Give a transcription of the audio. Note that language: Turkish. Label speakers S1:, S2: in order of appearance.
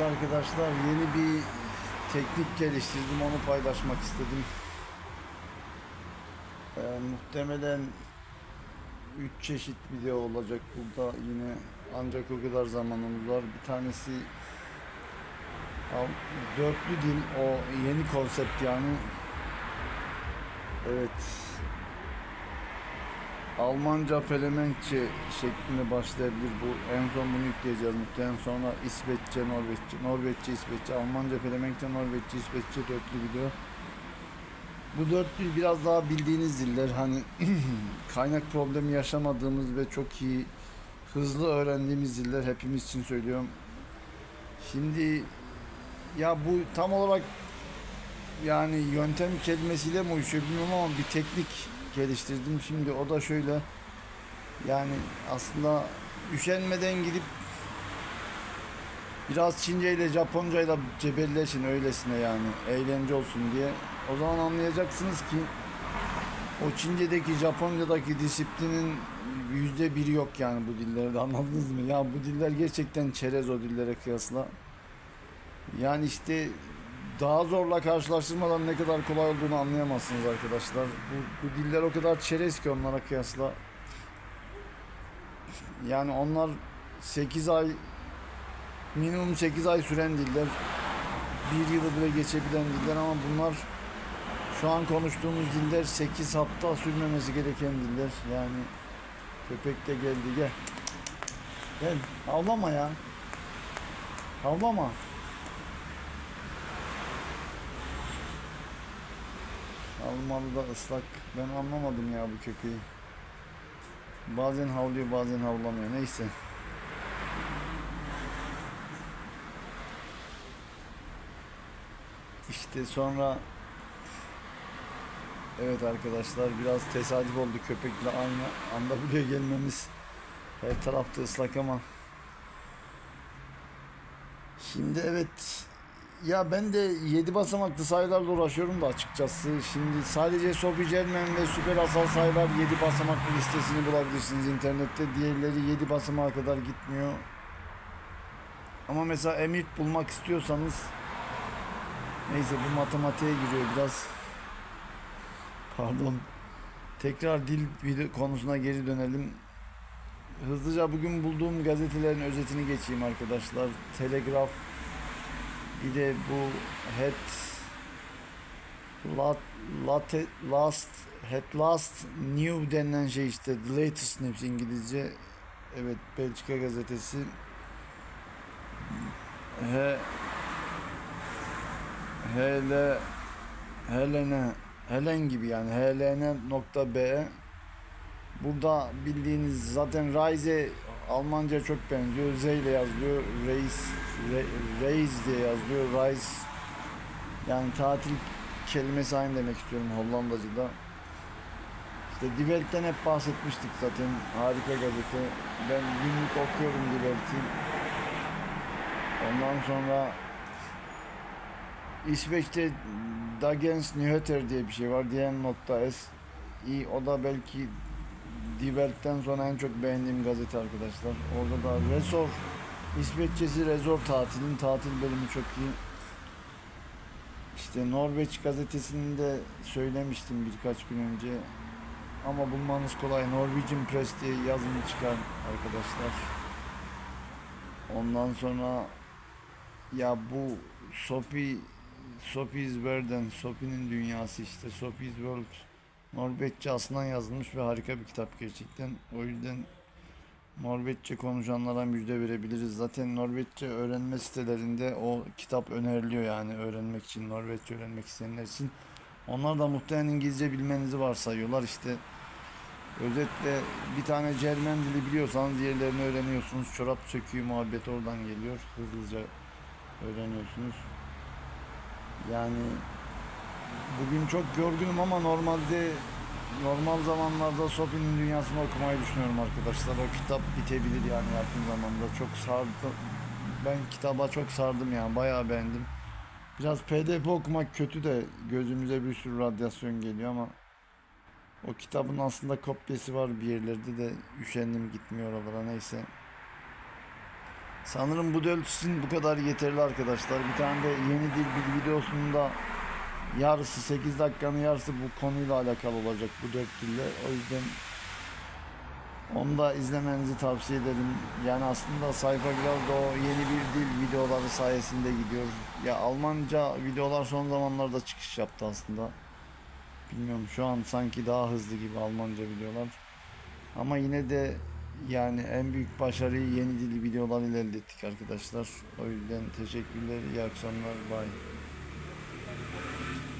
S1: Evet arkadaşlar yeni bir teknik geliştirdim onu paylaşmak istedim. Ee, muhtemelen 3 çeşit video olacak burada yine ancak o kadar zamanımız var. Bir tanesi dörtlü dil o yeni konsept yani. Evet. Almanca Felemenkçe şeklinde başlayabilir bu. En son bunu yükleyeceğiz muhtemelen. Sonra İsveççe, Norveççe, Norveççe, İsveççe, Almanca Felemenkçe, Norveççe, İsveççe dörtlü video. Bu dört dil biraz daha bildiğiniz diller. Hani kaynak problemi yaşamadığımız ve çok iyi hızlı öğrendiğimiz diller hepimiz için söylüyorum. Şimdi ya bu tam olarak yani yöntem kelimesiyle mi uyuşuyor bilmiyorum ama bir teknik geliştirdim. Şimdi o da şöyle yani aslında üşenmeden gidip biraz Çince ile Japonca ile cebelleşin öylesine yani eğlence olsun diye. O zaman anlayacaksınız ki o Çince'deki Japonca'daki disiplinin yüzde biri yok yani bu dillerde anladınız mı? Ya bu diller gerçekten çerez o dillere kıyasla. Yani işte daha zorla karşılaştırmadan ne kadar kolay olduğunu anlayamazsınız arkadaşlar. Bu, bu diller o kadar çerez ki onlara kıyasla. Yani onlar 8 ay minimum 8 ay süren diller. Bir yılı bile geçebilen diller ama bunlar şu an konuştuğumuz diller 8 hafta sürmemesi gereken diller. Yani köpek de geldi gel. Gel havlama ya. Havlama. Almalı da ıslak. Ben anlamadım ya bu köpeği. Bazen havlıyor bazen havlamıyor. Neyse. İşte sonra Evet arkadaşlar biraz tesadüf oldu köpekle aynı anda buraya gelmemiz. Her tarafta ıslak ama. Şimdi evet ya ben de 7 basamaklı sayılarla uğraşıyorum da açıkçası. Şimdi sadece Sophie Germain ve Süper Asal sayılar 7 basamaklı listesini bulabilirsiniz internette. Diğerleri 7 basamağa kadar gitmiyor. Ama mesela emir bulmak istiyorsanız neyse bu matematiğe giriyor biraz. Pardon. Tekrar dil konusuna geri dönelim. Hızlıca bugün bulduğum gazetelerin özetini geçeyim arkadaşlar. Telegraf bir de bu head lat, late, last head last new denilen şey işte the latest news İngilizce. Evet Belçika gazetesi. He hele Helene Helen gibi yani helene.be Burada bildiğiniz zaten Reise Almanca çok benziyor. Z ile yazılıyor. Reis Re, Reis diye yazılıyor. Reis yani tatil kelimesi aynı demek istiyorum Hollandacıda. İşte Die hep bahsetmiştik zaten. Harika gazete. Ben günlük okuyorum Die. Ondan sonra İsveç'te Dagens Nyheter diye bir şey var. DN.s İyi, o da belki Die Welt'ten sonra en çok beğendiğim gazete arkadaşlar. Orada da Resor İsveççesi Resor tatilin tatil bölümü çok iyi. İşte Norveç gazetesini de söylemiştim birkaç gün önce. Ama bulmanız kolay. Norwegian Press diye yazımı çıkar arkadaşlar. Ondan sonra ya bu Sophie Sophie's World Sophie'nin dünyası işte Sophie's World Norveççe aslında yazılmış ve harika bir kitap gerçekten. O yüzden Norveççe konuşanlara müjde verebiliriz. Zaten Norveççe öğrenme sitelerinde o kitap öneriliyor yani öğrenmek için, Norveççe öğrenmek isteyenler için. Onlar da muhtemelen İngilizce bilmenizi varsayıyorlar. İşte özetle bir tane Cermen dili biliyorsanız diğerlerini öğreniyorsunuz. Çorap söküğü muhabbet oradan geliyor. Hızlıca öğreniyorsunuz. Yani bugün çok yorgunum ama normalde normal zamanlarda Sophie'nin dünyasını okumayı düşünüyorum arkadaşlar. O kitap bitebilir yani yakın zamanda. Çok sardı. Ben kitaba çok sardım yani bayağı beğendim. Biraz PDF okumak kötü de gözümüze bir sürü radyasyon geliyor ama o kitabın aslında kopyası var bir yerlerde de üşendim gitmiyor oralara neyse. Sanırım bu dört için bu kadar yeterli arkadaşlar. Bir tane de yeni dil bir videosunda yarısı 8 dakikanın yarısı bu konuyla alakalı olacak bu dört dille. O yüzden onu da izlemenizi tavsiye ederim. Yani aslında sayfa biraz da o yeni bir dil videoları sayesinde gidiyor. Ya Almanca videolar son zamanlarda çıkış yaptı aslında. Bilmiyorum şu an sanki daha hızlı gibi Almanca videolar. Ama yine de yani en büyük başarıyı yeni dil videolarıyla elde ettik arkadaşlar. O yüzden teşekkürler, iyi akşamlar, bye.